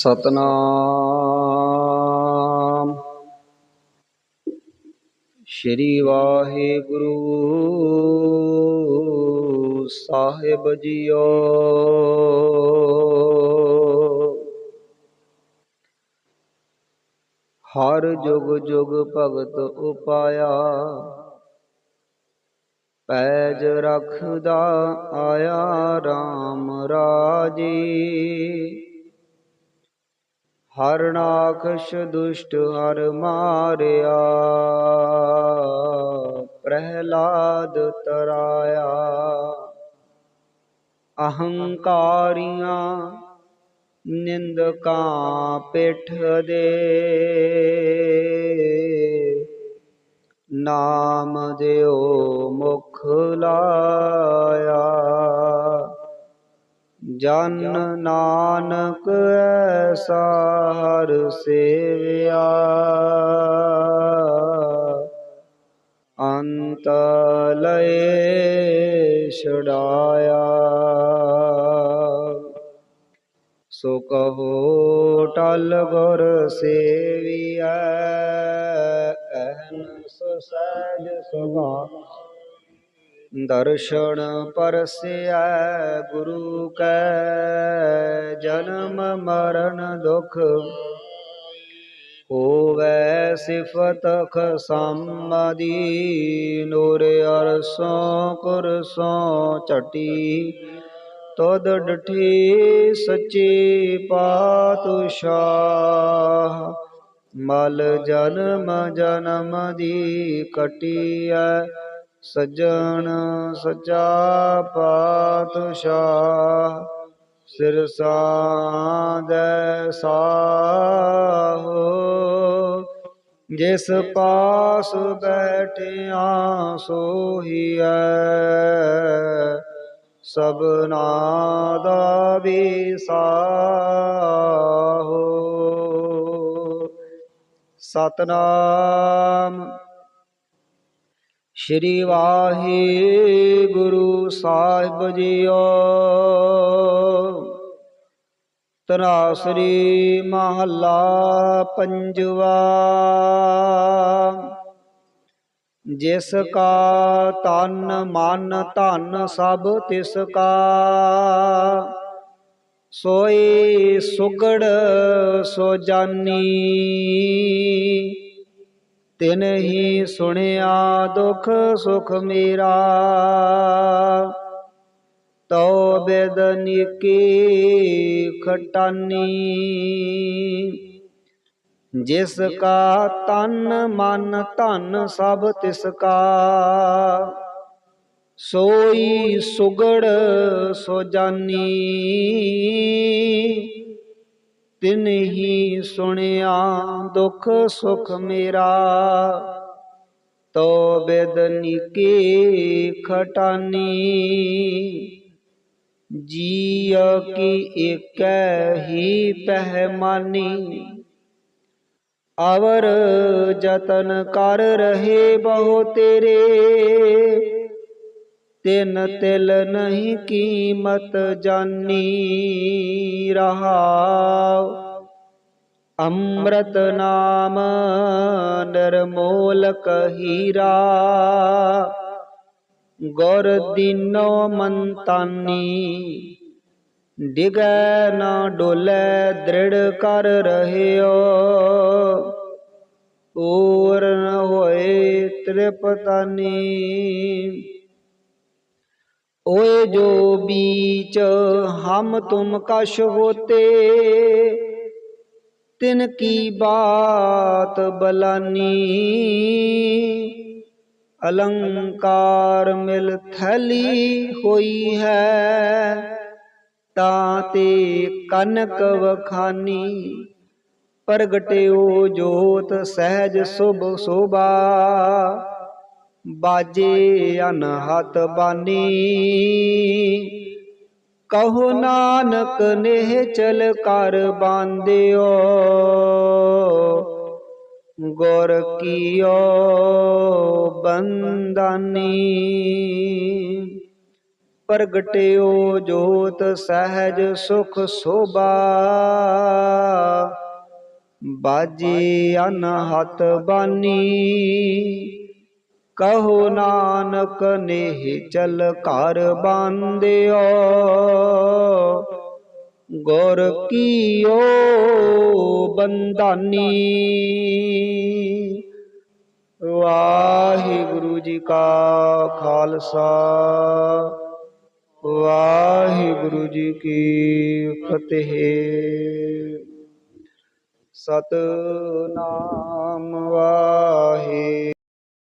ਸਤਨਾਮ। ਸ਼੍ਰੀ ਵਾਹਿਗੁਰੂ ਸਾਹਿਬ ਜੀਓ। ਹਰ ਜੁਗ ਜੁਗ ਭਗਤ ਉਪਾਇਆ, ਪੈਜ ਰਖਦਾ ਆਇਆ RAM ਰਾਜੀ। ਹਰ ਨਾਖਸ਼ ਦੁਸ਼ਟ ਹਰ ਮਾਰਿਆ, ਪ੍ਰਹਿਲਾਦ ਤਰਾਇਆ। ਅਹੰਕਾਰੀਆਂ ਨਿੰਦਕਾਂ ਪਿੱਠ ਦੇ, ਨਾਮ ਦਿਓ ਮੁਖ ਲਾਇਆ। ਜਨ ਨਾਨਕ ਐਸਾ ਹਰ ਸੇਵਿਆ। ਅੰਤ ਲਏ ਛਡਾਇਆ। ਸੋ ਕਹੋ ਟਲ ਗੁਰ ਸੇਵੀਐ ਅਹਨਸ ਸਹਿਜ ਸੁਭਾ ਦਰਸ਼ਨ ਪਰਸਿਆ ਗੁਰੂ ਕੈ, ਜਨਮ ਮਰਨ ਦੁਖ ਹੋਵੈ ਸਿਫਤ ਖਸਮਦੀ ਨੂਰ ਅਰਸੋਂ ਕੁਰਸੋਂ ਚਟੀ ਤਦ ਡਠੀ ਸੱਚੀ ਪਾਤਸ਼ਾਹ, ਮਲ ਜਨਮ ਜਨਮ ਦੀ ਕਟੀਐ ਸੱਜਣ ਸਚਾ ਪਾਤਸ਼ਾਹ ਸਿਰ ਸਾਦੈ ਸਾਹੋ। ਜਿਸ ਪਾਸ ਬੈਠਿਆ ਸੋਹੀਐ ਸਭਨਾ ਦਾ ਵਿਸਾਹੋ ਸਤਨਾਮ ਸ਼੍ਰੀ ਵਾਹਿਗੁਰੂ ਸਾਹਿਬ ਜੀਓ। ਤਨਾਸਰੀ ਮਹੱਲਾ ਪੰਜਵਾ, ਜਿਸ ਕਾ ਤਨ ਮਨ ਧਨ ਸਭ ਤਿਸ ਕਾ, ਸੋਈ ਸੁਗੜ ਸੋ ਜਾਨੀ। ਤਿਨ ਹੀ ਸੁਣਿਆ ਦੁਖ ਸੁਖ ਮੇਰਾ। ਤੋ ਬੇਦਨੀ ਕੀ ਖਟਾਨੀ। ਜਿਸ ਕਾ ਤਨ ਮਨ ਧਨ ਸਭ ਤਿਸ ਕਾ। ਸੋਈ ਸੁਗੜ ਸੋ ਜਾਨੀ। ਤਿਨ ਹੀ ਸੁਣਿਆ, ਦੁਖ ਸੁਖ ਮੇਰਾ। ਤੋ ਬੇਦਨੀ ਕੀ ਖਟਾਨੀ। ਜੀਅ ਕੀ ਏਕੈ ਹੀ ਪਹਿਮਾਨੀ। ਅਵਰ ਜਤਨ ਕਰ ਰਹੇ ਬਹੁ ਤੇਰੇ। ਤਿਨ ਤਿਲ ਨਹੀਂ ਕੀਮਤ ਜਾਨੀ ਰਹਾਉ। ਅੰਮ੍ਰਿਤ ਨਾਮ ਨਿਰਮੋਲਕ ਹੀਰਾ। ਗੁਰ ਦੀਨੋ ਮੰਤਾਨੀ, ਡਿਗੈ ਨਾ ਡੋਲੇ, ਦ੍ਰਿੜ ਕਰ ਰਹਿਓ। ਪੂਰਨ ਹੋਏ ਤ੍ਰਿਪਤਾਨੀ ओए जो बीच हम तुम कश होते तिनकी बात बलानी अलंकार मिल थली होई है ताते कनक वखानी प्रगटियो जोत सहज शुभ शोभा ਬਾਜੇ ਅਨਹਤ ਬਾਨੀ। ਕਹੋ ਨਾਨਕ ਨੇ ਚਲ ਕਰ ਬਾਂਧਿਓ, ਗੁਰ ਕੀਓ ਬੰਦਾਨੀ ਪ੍ਰਗਟਿਓ ਜੋਤ ਸਹਿਜ ਸੁਖ ਸੋਭਾ। ਬਾਜੀ ਅਨਹਤ ਬਾਨੀ। ਕਹੋ ਨਾਨਕ ਨੇਹ ਚਲ ਘਰ ਬਾਂਧਿਓ, ਗੁਰ ਕੀਓ ਬੰਦਾਨੀ ਵਾਹਿਗੁਰੂ ਜੀ ਕਾ ਖਾਲਸਾ, ਵਾਹਿਗੁਰੂ ਜੀ ਕੀ ਫਤਿਹ। ਸਤਨਾਮ ਵਾਹਿ